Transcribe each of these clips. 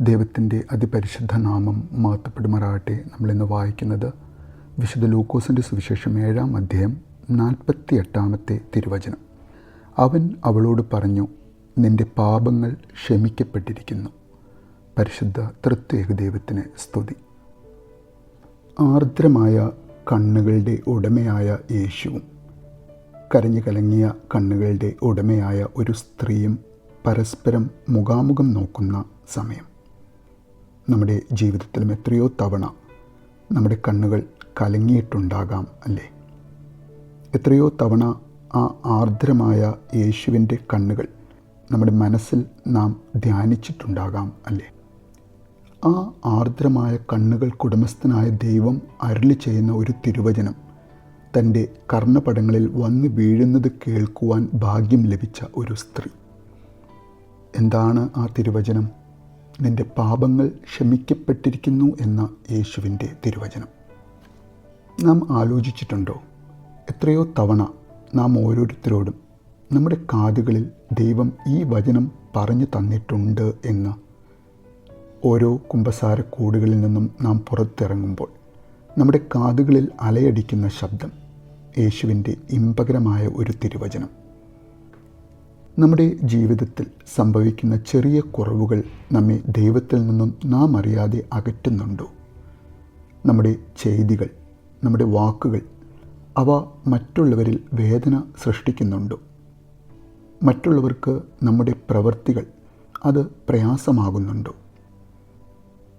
ദൈവത്തിന്റെ അതിപരിശുദ്ധ നാമം മാത്തപ്പെടുമാറാകട്ടെ നമ്മളിന്ന് വായിക്കുന്നത് വിശുദ്ധ ലൂക്കോസിന്റെ സുവിശേഷം ഏഴാം അധ്യായം നാൽപ്പത്തി എട്ടാമത്തെ തിരുവചനം. അവൻ അവളോട് പറഞ്ഞു നിന്റെ പാപങ്ങൾ ക്ഷമിക്കപ്പെട്ടിരിക്കുന്നു. പരിശുദ്ധ തൃത്വേക ദൈവത്തിന് സ്തുതി. ആർദ്രമായ കണ്ണുകളുടെ ഉടമയായ യേശുവും കരഞ്ഞു കലങ്ങിയ കണ്ണുകളുടെ ഉടമയായ ഒരു സ്ത്രീയും പരസ്പരം മുഖാമുഖം നോക്കുന്ന സമയം. നമ്മുടെ ജീവിതത്തിലും എത്രയോ തവണ നമ്മുടെ കണ്ണുകൾ കലങ്ങിയിട്ടുണ്ടാകാം അല്ലേ? എത്രയോ തവണ ആ ആർദ്രമായ യേശുവിന്റെ കണ്ണുകൾ നമ്മുടെ മനസ്സിൽ നാം ധ്യാനിച്ചിട്ടുണ്ടാകാം അല്ലേ? ആ ആർദ്രമായ കണ്ണുകൾ കുടുംബസ്ഥനായ ദൈവം അരുളി ചെയ്യുന്ന ഒരു തിരുവചനം തന്റെ കർണപടങ്ങളിൽ വന്ന് വീഴുന്നത് കേൾക്കുവാൻ ഭാഗ്യം ലഭിച്ച ഒരു സ്ത്രീ. എന്താണ് ആ തിരുവചനം? നിന്റെ പാപങ്ങൾ ക്ഷമിക്കപ്പെട്ടിരിക്കുന്നു എന്ന യേശുവിന്റെ തിരുവചനം. നാം ആലോചിച്ചിട്ടുണ്ടോ? എത്രയോ തവണ നാം ഓരോരുത്തരോടും നമ്മുടെ കാതുകളിൽ ദൈവം ഈ വചനം പറഞ്ഞു തന്നിട്ടുണ്ട് എന്ന് ഓരോ കുമ്പസാരക്കൂടുകളിൽ നിന്നും നാം പുറത്തിറങ്ങുമ്പോൾ നമ്മുടെ കാതുകളിൽ അലയടിക്കുന്ന ശബ്ദം യേശുവിന്റെ ഇമ്പകരമായ ഒരു തിരുവചനം. നമ്മുടെ ജീവിതത്തിൽ സംഭവിക്കുന്ന ചെറിയ കുറവുകൾ നമ്മെ ദൈവത്തിൽ നിന്നും നാം അറിയാതെ അകറ്റുന്നുണ്ടോ? നമ്മുടെ ചെയ്തികൾ നമ്മുടെ വാക്കുകൾ അവ മറ്റുള്ളവരിൽ വേദന സൃഷ്ടിക്കുന്നുണ്ടോ? മറ്റുള്ളവർക്ക് നമ്മുടെ പ്രവൃത്തികൾ അത് പ്രയാസമാകുന്നുണ്ടോ?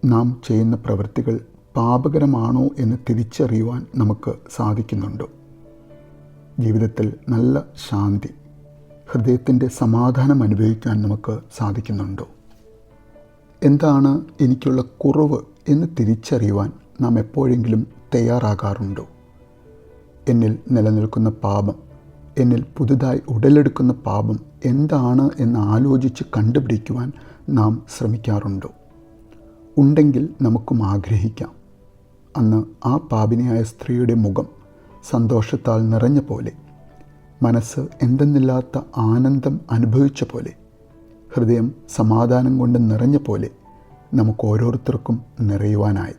നാം ചെയ്യുന്ന പ്രവൃത്തികൾ പാപകരമാണോ എന്ന് തിരിച്ചറിയുവാൻ നമുക്ക് സാധിക്കുന്നുണ്ടോ? ജീവിതത്തിൽ നല്ല ശാന്തി ഹൃദയത്തിന്റെ സമാധാനം അനുഭവിക്കാൻ നമുക്ക് സാധിക്കുന്നുണ്ടോ? എന്താണ് എനിക്കുള്ള കുറവ് എന്ന് തിരിച്ചറിയുവാൻ നാം എപ്പോഴെങ്കിലും തയ്യാറാകാറുണ്ടോ? എന്നിൽ നിലനിൽക്കുന്ന പാപം എന്നിൽ പുതുതായി ഉടലെടുക്കുന്ന പാപം എന്താണ് എന്ന് ആലോചിച്ച് കണ്ടുപിടിക്കുവാൻ നാം ശ്രമിക്കാറുണ്ടോ? ഉണ്ടെങ്കിൽ നമുക്കും ആഗ്രഹിക്കാം. അന്ന് ആ പാപിനിയായ സ്ത്രീയുടെ മുഖം സന്തോഷത്താൽ നിറഞ്ഞ പോലെ മനസ്സ് എന്തെന്നില്ലാത്ത ആനന്ദം അനുഭവിച്ച പോലെ ഹൃദയം സമാധാനം കൊണ്ട് നിറഞ്ഞ പോലെ നമുക്ക് ഓരോരുത്തർക്കും നിറയുവാനായി.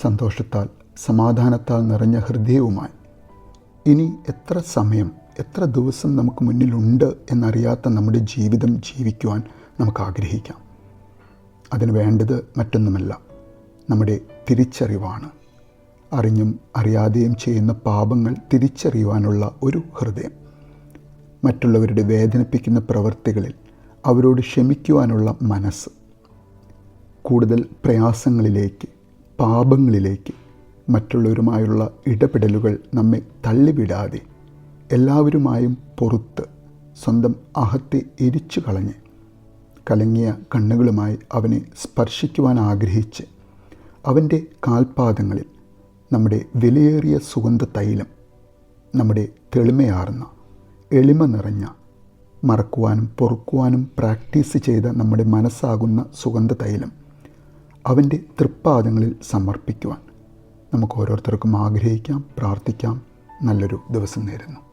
സന്തോഷത്താൽ സമാധാനത്താൽ നിറഞ്ഞ ഹൃദയവുമായി. ഇനി എത്ര സമയം എത്ര ദിവസം നമുക്ക് മുന്നിലുണ്ട് എന്നറിയാത്ത നമ്മുടെ ജീവിതം ജീവിക്കുവാൻ നമുക്ക് ആഗ്രഹിക്കാം. അതിന് വേണ്ടത് മറ്റൊന്നുമല്ല നമ്മുടെ തിരിച്ചറിവാണ്. അറിഞ്ഞും അറിയാതെയും ചെയ്യുന്ന പാപങ്ങൾ തിരിച്ചറിയുവാനുള്ള ഒരു ഹൃദയം. മറ്റുള്ളവരുടെ വേദനിപ്പിക്കുന്ന പ്രവൃത്തികളിൽ അവരോട് ക്ഷമിക്കുവാനുള്ള മനസ്സ്. കൂടുതൽ പ്രയാസങ്ങളിലേക്ക് പാപങ്ങളിലേക്ക് മറ്റുള്ളവരുമായുള്ള ഇടപെടലുകൾ നമ്മെ തള്ളിവിടാതെ എല്ലാവരുമായും പുറത്ത് സ്വന്തം അഹത്തെ എരിച്ചു കളഞ്ഞ് കലങ്ങിയ കണ്ണുകളുമായി അവനെ സ്പർശിക്കുവാൻ ആഗ്രഹിച്ച് അവന്റെ കാൽപാദങ്ങളിൽ നമ്മുടെ വിലയേറിയ സുഗന്ധ തൈലം നമ്മുടെ തെളിമയാർന്ന എളിമ നിറഞ്ഞ മറക്കുവാനും പൊറുക്കുവാനും പ്രാക്ടീസ് ചെയ്ത നമ്മുടെ മനസ്സാകുന്ന സുഗന്ധ തൈലം അവന്റെ തൃപ്പാദങ്ങളിൽ സമർപ്പിക്കുവാൻ നമുക്ക് ഓരോരുത്തർക്കും ആഗ്രഹിക്കാം പ്രാർത്ഥിക്കാം. നല്ലൊരു ദിവസം നേരുന്നു.